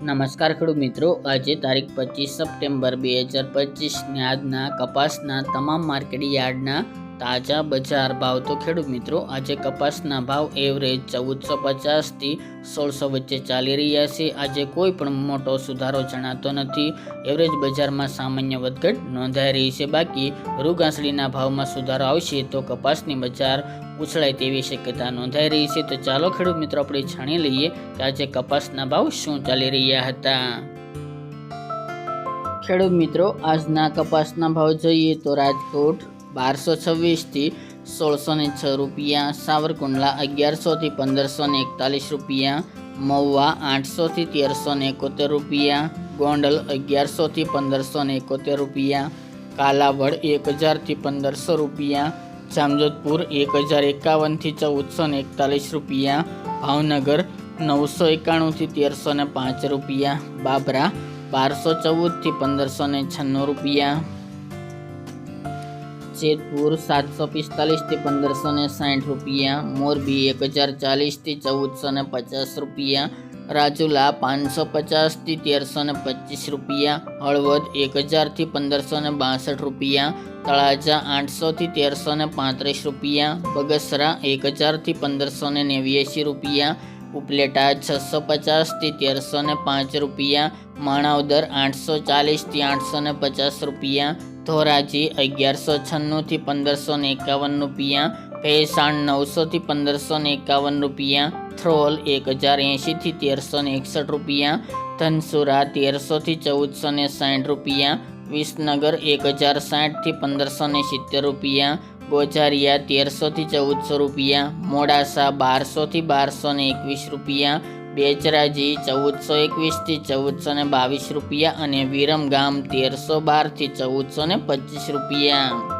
નમસ્કાર ખેડૂત મિત્રો, આજે તારીખ પચીસ સપ્ટેમ્બર બે હજાર પચીસને આજના કપાસના તમામ માર્કેટ યાર્ડના તાજા બજાર ભાવ તો ખેડૂત મિત્રો, આજે કપાસના ભાવ એવરેજ ચૌદસો પચાસથી સોળસો વચ્ચે ચાલી રહ્યા છે. આજે કોઈ પણ મોટો સુધારો જણાતો નથી. એવરેજ બજારમાં સામાન્ય વધઘટ નોંધાઈ રહી છે. બાકી રૂ ભાવમાં સુધારો આવશે તો કપાસની બજાર ઉછળાય તેવી શક્યતા નોંધાઈ રહી છે. તો ચાલો ખેડૂત મિત્રો, આપણે જાણી લઈએ કે આજે કપાસના ભાવ શું ચાલી રહ્યા હતા. ખેડૂત મિત્રો, આજના કપાસના ભાવ જોઈએ તો રાજકોટ બારસો છવ્વીસથી સોળસો ને છ રૂપિયા, સાવરકુંડલા અગિયારસોથી પંદરસો ને એકતાલીસ રૂપિયા, મહુવા આઠસોથી તેરસો ને એકોતેર રૂપિયા, ગોંડલ અગિયારસોથી પંદરસો ને એકોતેર રૂપિયા, કાલાવડ એક હજારથી પંદરસો રૂપિયા, જામજોધપુર એક હજાર એકાવનથી ચૌદસો ને એકતાલીસ રૂપિયા, ભાવનગર નવસો એકાણુંથી તેરસો ને પાંચ રૂપિયા, બાબરા બારસો ચૌદથી પંદરસો ને છન્નું રૂપિયા જેતપુર સાતસો પિસ્તાલીસથી પંદરસો ને સાઠ રૂપિયા, મોરબી એક હજાર ચાલીસથી ચૌદસો ને પચાસ રૂપિયા, રાજુલા પાંચસો પચાસથી તેરસો ને પચીસ રૂપિયા, હળવદ એક હજારથી પંદરસો ને બાસઠ રૂપિયા, તળાજા આઠસોથી તેરસો ને પાંત્રીસ રૂપિયા, બગસરા એક હજારથી પંદરસો ને નેવ્યાસી રૂપિયા, ઉપલેટા છસો પચાસથી તેરસો ને પાંચ રૂપિયા, માણાવદર આઠસો ચાલીસથી આઠસો ને પચાસ રૂપિયા ધોરાજી અગિયારસો છન્નુંથી પંદરસો ને એકાવન રૂપિયા, ભેસાણ નવસોથી પંદરસો ને એકાવન રૂપિયા, થ્રોલ એક હજાર એંશીથી તેરસો ને એકસઠ રૂપિયા, ધનસુરા તેરસોથી ચૌદસો ને સાઠ રૂપિયા, વિસનગર એક હજાર સાઠથી પંદરસો ને સિત્તેર રૂપિયા, ગોજારિયા તેરસોથી ચૌદસો રૂપિયા, મોડાસા બારસોથી બારસો ને એકવીસ રૂપિયા બેચરાજી ચૌદસો એકવીસથી ચૌદસો ને બાવીસ રૂપિયા અને વિરમગામ તેરસો બારથી ચૌદસો ને પચીસ રૂપિયા.